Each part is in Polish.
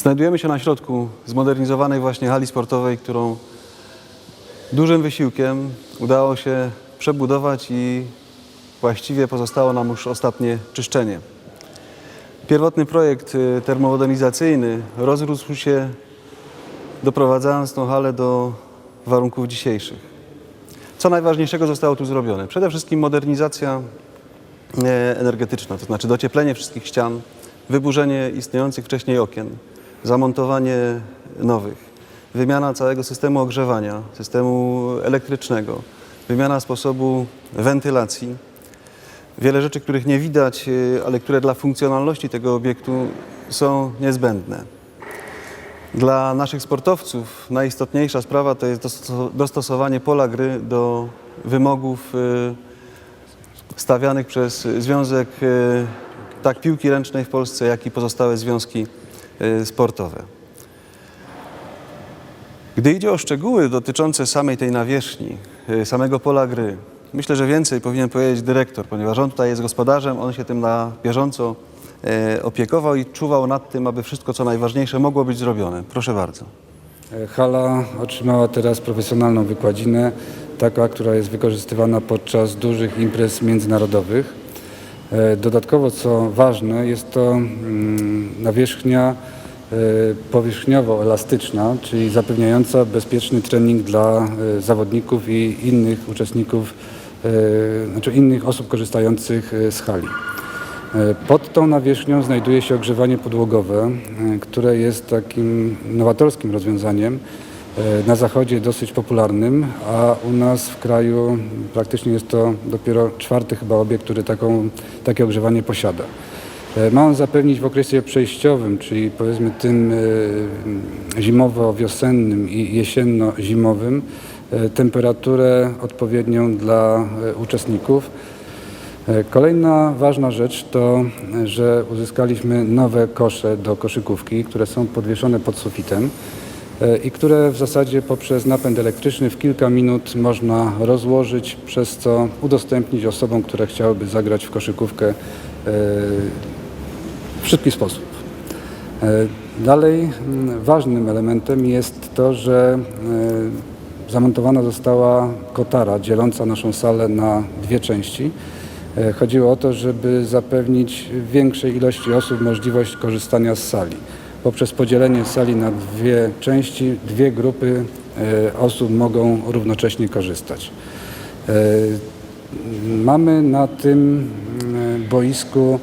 Znajdujemy się na środku zmodernizowanej właśnie hali sportowej, którą dużym wysiłkiem udało się przebudować i właściwie pozostało nam już ostatnie czyszczenie. Pierwotny projekt y, termomodernizacyjny rozrósł się, doprowadzając tą halę do warunków dzisiejszych. Co najważniejszego zostało tu zrobione? Przede wszystkim modernizacja e, energetyczna, to znaczy docieplenie wszystkich ścian, wyburzenie istniejących wcześniej okien, zamontowanie nowych, wymiana całego systemu ogrzewania, systemu elektrycznego, wymiana sposobu wentylacji. Wiele rzeczy, których nie widać, e, ale które dla funkcjonalności tego obiektu są niezbędne. Dla naszych sportowców najistotniejsza sprawa to jest dosto- dostosowanie pola gry do wymogów y, stawianych przez Związek y, tak piłki ręcznej w Polsce, jak i pozostałe związki y, sportowe. Gdy idzie o szczegóły dotyczące samej tej nawierzchni, y, samego pola gry, myślę, że więcej powinien powiedzieć dyrektor, ponieważ on tutaj jest gospodarzem, on się tym na bieżąco e, opiekował i czuwał nad tym, aby wszystko co najważniejsze mogło być zrobione. Proszę bardzo. E, Hala otrzymała teraz profesjonalną wykładzinę, taka, która jest wykorzystywana podczas dużych imprez międzynarodowych. E, Dodatkowo, co ważne, jest to mm, nawierzchnia e, powierzchniowo-elastyczna, czyli zapewniająca bezpieczny trening dla e, zawodników i innych uczestników, znaczy innych osób korzystających z hali. Pod tą nawierzchnią znajduje się ogrzewanie podłogowe, które jest takim nowatorskim rozwiązaniem. E, Na zachodzie dosyć popularnym, a u nas w kraju praktycznie jest to dopiero czwarty chyba obiekt, który taką, takie ogrzewanie posiada. E, Ma on zapewnić w okresie przejściowym, czyli powiedzmy tym e, zimowo-wiosennym i jesienno-zimowym, temperaturę odpowiednią dla uczestników. Kolejna ważna rzecz to, że uzyskaliśmy nowe kosze do koszykówki, które są podwieszone pod sufitem i które w zasadzie poprzez napęd elektryczny w kilka minut można rozłożyć, przez co udostępnić osobom, które chciałyby zagrać w koszykówkę e, w szybki sposób. E, Dalej mm, ważnym elementem jest to, że e, zamontowana została kotara dzieląca naszą salę na dwie części. E, Chodziło o to, żeby zapewnić większej ilości osób możliwość korzystania z sali. Poprzez podzielenie sali na dwie części, dwie grupy e, osób mogą równocześnie korzystać. E, Mamy na tym mm, boisku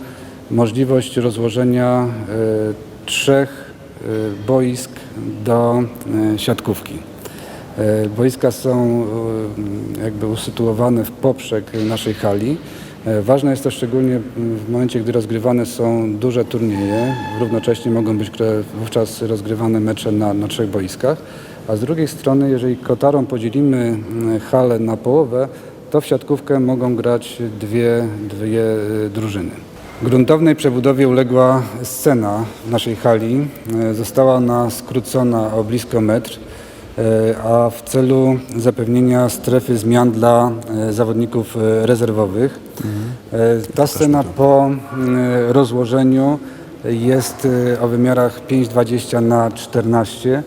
możliwość rozłożenia e, trzech e, boisk do e, siatkówki. E, Boiska są e, jakby usytuowane w poprzek naszej hali. E, Ważne jest to szczególnie m, w momencie, gdy rozgrywane są duże turnieje. Równocześnie mogą być wówczas rozgrywane mecze na, na trzech boiskach. A z drugiej strony, jeżeli kotarą podzielimy m, halę na połowę, to w siatkówkę mogą grać dwie, dwie e, drużyny. Gruntownej przebudowie uległa scena w naszej hali. E, Została ona skrócona o blisko metr, a w celu zapewnienia strefy zmian dla e, zawodników e, rezerwowych. E, Ta scena po rozłożeniu jest e, o wymiarach 5,20 na 14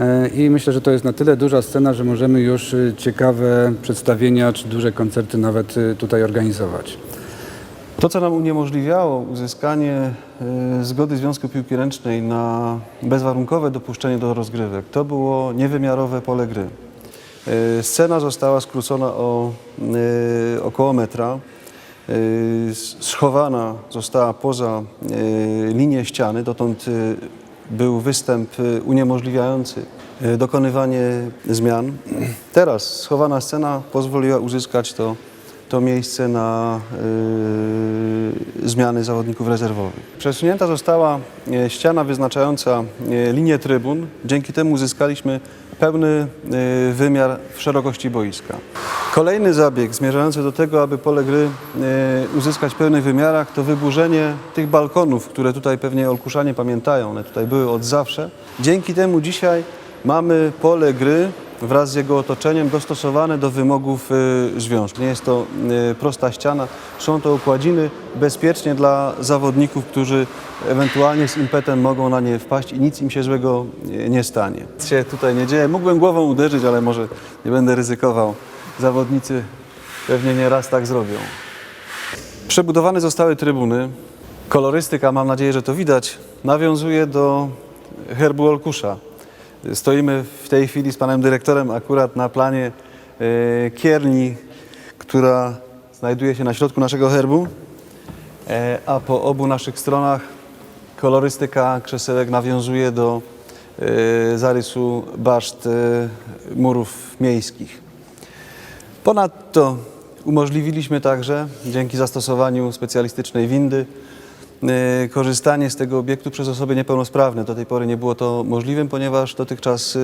E, I myślę, że to jest na tyle duża scena, że możemy już ciekawe przedstawienia czy duże koncerty nawet tutaj organizować. To, co nam uniemożliwiało uzyskanie e, zgody Związku Piłki Ręcznej na bezwarunkowe dopuszczenie do rozgrywek, to było niewymiarowe pole gry. E, Scena została skrócona o e, około metra. Schowana została poza linię ściany, dotąd był występ uniemożliwiający dokonywanie zmian. Teraz schowana scena pozwoliła uzyskać to to miejsce na y, zmiany zawodników rezerwowych. Przesunięta została e, ściana wyznaczająca e, linię trybun. Dzięki temu uzyskaliśmy pełny e, wymiar w szerokości boiska. Kolejny zabieg zmierzający do tego, aby pole gry e, uzyskać w pełnych wymiarach, to wyburzenie tych balkonów, które tutaj pewnie Olkuszanie pamiętają. One tutaj były od zawsze. Dzięki temu dzisiaj mamy pole gry wraz z jego otoczeniem dostosowane do wymogów y, związku. Nie jest to y, prosta ściana, są to układziny bezpiecznie dla zawodników, którzy ewentualnie z impetem mogą na nie wpaść i nic im się złego y, nie stanie. Nic się tutaj nie dzieje. Mógłbym głową uderzyć, ale może nie będę ryzykował. Zawodnicy pewnie nie raz tak zrobią. Przebudowane zostały trybuny. Kolorystyka, mam nadzieję, że to widać, nawiązuje do herbu Olkusza. Stoimy w tej chwili z panem dyrektorem akurat na planie e, kierni, która znajduje się na środku naszego herbu, e, a po obu naszych stronach kolorystyka krzesełek nawiązuje do e, zarysu baszt murów miejskich. Ponadto umożliwiliśmy także, dzięki zastosowaniu specjalistycznej windy, korzystanie z tego obiektu przez osoby niepełnosprawne. Do tej pory nie było to możliwym, ponieważ dotychczas y,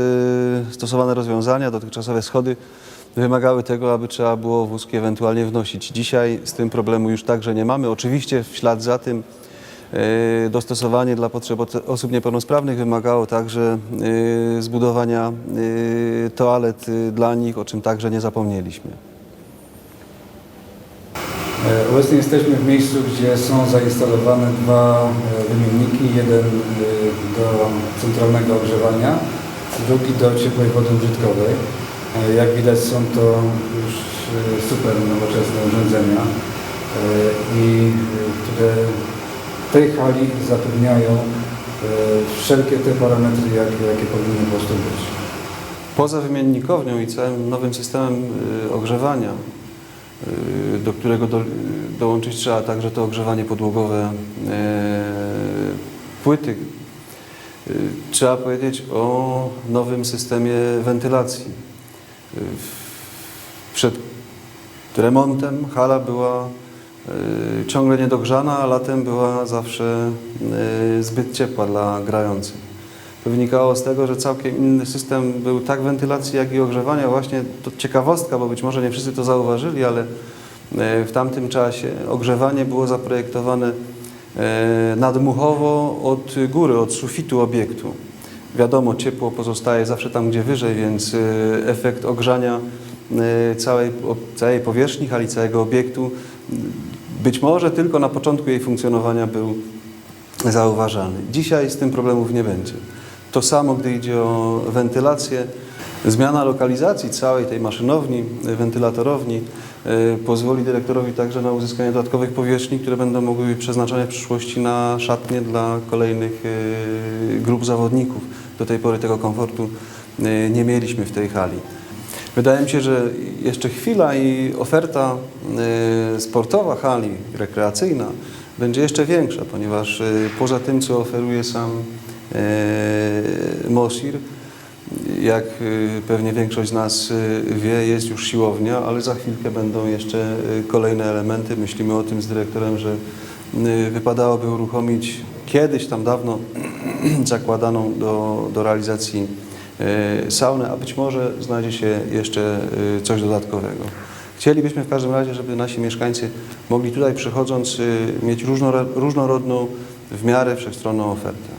stosowane rozwiązania, dotychczasowe schody wymagały tego, aby trzeba było wózki ewentualnie wnosić. Dzisiaj z tym problemu już także nie mamy. Oczywiście w ślad za tym y, dostosowanie dla potrzeb ot- osób niepełnosprawnych wymagało także y, zbudowania y, toalet y, dla nich, o czym także nie zapomnieliśmy. E, Obecnie jesteśmy w miejscu, gdzie są zainstalowane dwa e, wymienniki. Jeden e, do centralnego ogrzewania, drugi do ciepłej wody użytkowej. Jak widać są to już super nowoczesne urządzenia, i które w tej hali zapewniają wszelkie te parametry, jak, jakie powinny po prostu być. Poza wymiennikownią i całym nowym systemem ogrzewania, do którego do, dołączyć trzeba także to ogrzewanie podłogowe y, płyty, y, trzeba powiedzieć o nowym systemie wentylacji. Y, Przed remontem hala była y, ciągle niedogrzana, a latem była zawsze y, zbyt ciepła dla grających. Wynikało z tego, że całkiem inny system był tak wentylacji, jak i ogrzewania. Właśnie to ciekawostka, bo być może nie wszyscy to zauważyli, ale e, w tamtym czasie ogrzewanie było zaprojektowane e, nadmuchowo od góry, od sufitu obiektu. Wiadomo, ciepło pozostaje zawsze tam, gdzie wyżej, więc e, efekt ogrzania całej, całej powierzchni hali, całego obiektu być może tylko na początku jej funkcjonowania był zauważalny. Dzisiaj z tym problemów nie będzie. To samo, gdy idzie o wentylację. Zmiana lokalizacji całej tej maszynowni, wentylatorowni y, pozwoli dyrektorowi także na uzyskanie dodatkowych powierzchni, które będą mogły być przeznaczone w przyszłości na szatnie dla kolejnych y, grup zawodników. Do tej pory tego komfortu y, nie mieliśmy w tej hali. Wydaje mi się, że jeszcze chwila i oferta sportowa hali, rekreacyjna będzie jeszcze większa, ponieważ y, poza tym, co oferuje sam y, Mosir, jak y, pewnie większość z nas y, wie, jest już siłownia, ale za chwilkę będą jeszcze kolejne elementy. Myślimy o tym z dyrektorem, że wypadałoby uruchomić kiedyś tam dawno zakładaną do, do realizacji y, saunę, a być może znajdzie się jeszcze coś dodatkowego. Chcielibyśmy w każdym razie, żeby nasi mieszkańcy mogli tutaj przychodząc y, mieć różnoro- różnorodną, w miarę wszechstronną ofertę.